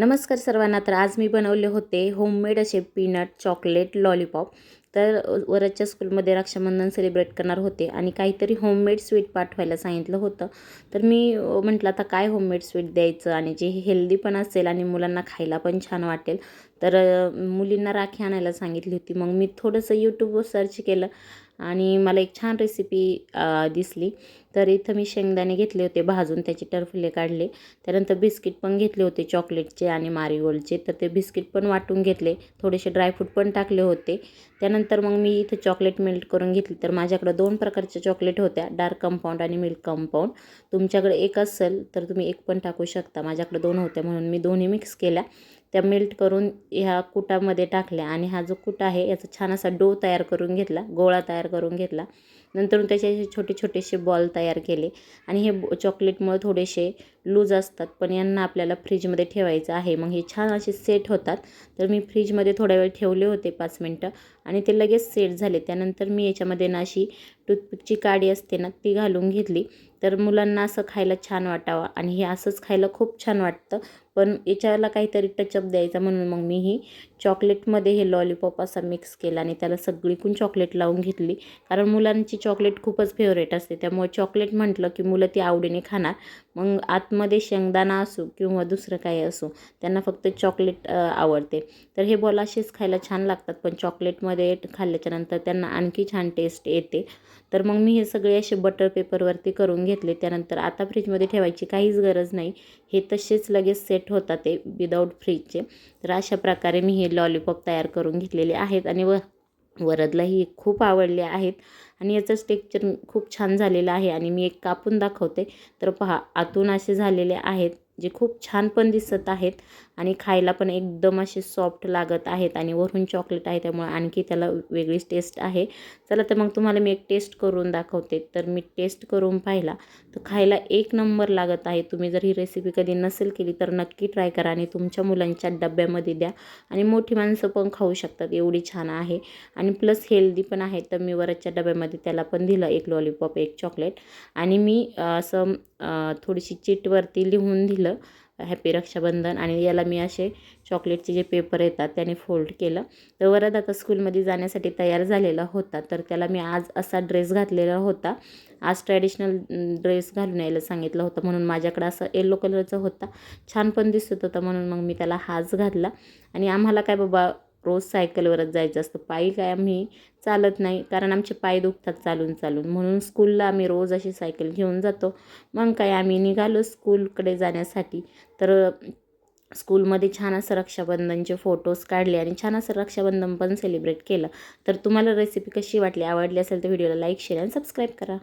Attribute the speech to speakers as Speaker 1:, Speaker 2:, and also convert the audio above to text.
Speaker 1: नमस्कार सर्वांना. तर आज मी बनवले होते होममेड असे पीनट चॉकलेट लॉलीपॉप तर वरच्या स्कूलमध्ये रक्षाबंधन सेलिब्रेट करणार होते आणि काहीतरी होममेड स्वीट पाठवायला सांगितलं होतं. तर मी म्हटलं आता काय होममेड स्वीट द्यायचं आणि जे हेल्दी पण असेल आणि मुलांना खायला पण छान वाटेल. तर मुलींना राखी आणायला सांगितली होती. मग मी थोडंसं यूट्यूबवर सर्च केलं. आणि मला एक छान रेसिपी दिसली. तर इथं मी शेंगदाणे घेतले होते भाजून त्याचे टरफले काढले. त्यानंतर बिस्किट पण घेतले होते चॉकलेटचे आणि मारीगोल्डचे. तर ते बिस्किट पण वाटून घेतले. थोडेसे ड्रायफ्रूट पण टाकले होते. त्यानंतर मग मी इथं चॉकलेट मेल्ट करून घेतली. तर माझ्याकडं दोन प्रकारच्या चॉकलेट होत्या. डार्क कंपाऊंड आणि मिल्क कंपाऊंड तुमच्याकडे एक असेल तर तुम्ही एक पण टाकू शकता. माझ्याकडे दोन होत्या म्हणून मी दोन्ही मिक्स केल्या. त्या मेल्ट करून ह्या कुटामध्ये टाकल्या आणि हा जो कुटा आहे याचा छान असा डो तयार करून घेतला गोळा तयार करून घेतला. नंतर त्याचे असे छोटे छोटेसे बॉल तयार केले आणि हे ब- चॉकलेटमुळे थोडेसे लूज असतात पण यांना आपल्याला फ्रीजमध्ये ठेवायचं आहे. मग हे छान असे सेट होतात. तर मी फ्रीजमध्ये थोडा वेळ ठेवले होते पाच मिनटं आणि ते लगेच सेट झाले. त्यानंतर मी याच्यामध्ये ना अशी टूथपिकची काडी असते ना ती घालून घेतली. तर मुलांना असं खायला छान वाटावं आणि हे असंच खायला खूप छान वाटतं. पण याच्याला काहीतरी टचअप द्यायचा म्हणून मग मी ही चॉकलेटमध्ये हे लॉलीपॉप असा मिक्स केला आणि त्याला सगळीकून चॉकलेट लावून घेतली. कारण मुलांची चॉकलेट खूपच फेवरेट असते. त्यामुळे चॉकलेट म्हटलं की मुलं ती आवडीने खाणार. मग आतमध्ये शेंगदाणा असो किंवा दुसरं काही असो त्यांना फक्त चॉकलेट आवडते. तर हे बॉल असेच खायला छान लागतात. पण चॉकलेटमध्ये खाल्ल्याच्यानंतर त्यांना आणखी छान टेस्ट येते. तर मग मी हे सगळे असे बटर पेपरवरती करून घेतले. त्यानंतर आता फ्रीजमध्ये ठेवायची काहीच गरज नाही. हे तसेच लगेच सेट होता ते विदाऊट फ्रीजचे तर अशा प्रकारे मी हे लॉलीपॉप तयार करून घेतलेले आहेत आणि व वरदलाही खूप आवडले आहेत. आणि याचंच टेक्चर खूप छान झालेलं आहे आणि मी एक कापून दाखवते. तर पहा आतून असे झालेले आहेत. जे खूप छान पण दिसत आहेत आणि खायला पण एकदम असे सॉफ्ट लागत आहेत आणि वरून चॉकलेट आहे त्यामुळे आणखी त्याला वेगळीच टेस्ट आहे. चला तर मग तुम्हाला मी एक टेस्ट करून दाखवते. तर मी टेस्ट करून पाहिला. तर खायला एक नंबर लागत आहे. तुम्ही जर ही रेसिपी कधी नसेल केली तर नक्की ट्राय करा आणि तुमच्या मुलांच्या डब्यामध्ये द्या आणि मोठी माणसं पण खाऊ शकतात. एवढी छान आहे. आणि प्लस हेल्दी पण आहे. तर मी वरच्या डब्यामध्ये त्याला पण दिलं एक लॉलीपॉप एक चॉकलेट आणि मी असं थोडीशी चिटवरती लिहून दिलं हॅपी रक्षाबंधन. आणि याला मी असे चॉकलेटचे जे पेपर येतात त्याने फोल्ड केलं. तर वरद आता स्कूलमध्ये जाण्यासाठी तयार झालेला होता तर त्याला मी आज असा ड्रेस घातलेला होता. आज ट्रॅडिशनल ड्रेस घालून यायला सांगितलं होतं म्हणून माझ्याकडं असं येल्लो कलरचा होता. छान पण दिसत होता म्हणून मग मी त्याला हाच घातला. आणि आम्हाला काय बाबा रोज सायकलवरच जायचं असतं. पायी काय आम्ही चालत नाही कारण आमचे पाय दुखतात चालून चालून. म्हणून स्कूलला आम्ही रोज अशी सायकल घेऊन जातो. मग काय आम्ही निघालो स्कूलकडे जाण्यासाठी. तर स्कूलमध्ये छान असं रक्षाबंधनचे फोटोज काढले आणि छान असं रक्षाबंधन पण सेलिब्रेट केलं. तर तुम्हाला रेसिपी कशी वाटली आवडली असेल तर व्हिडिओला लाईक शेअर आणि सबस्क्राईब करा.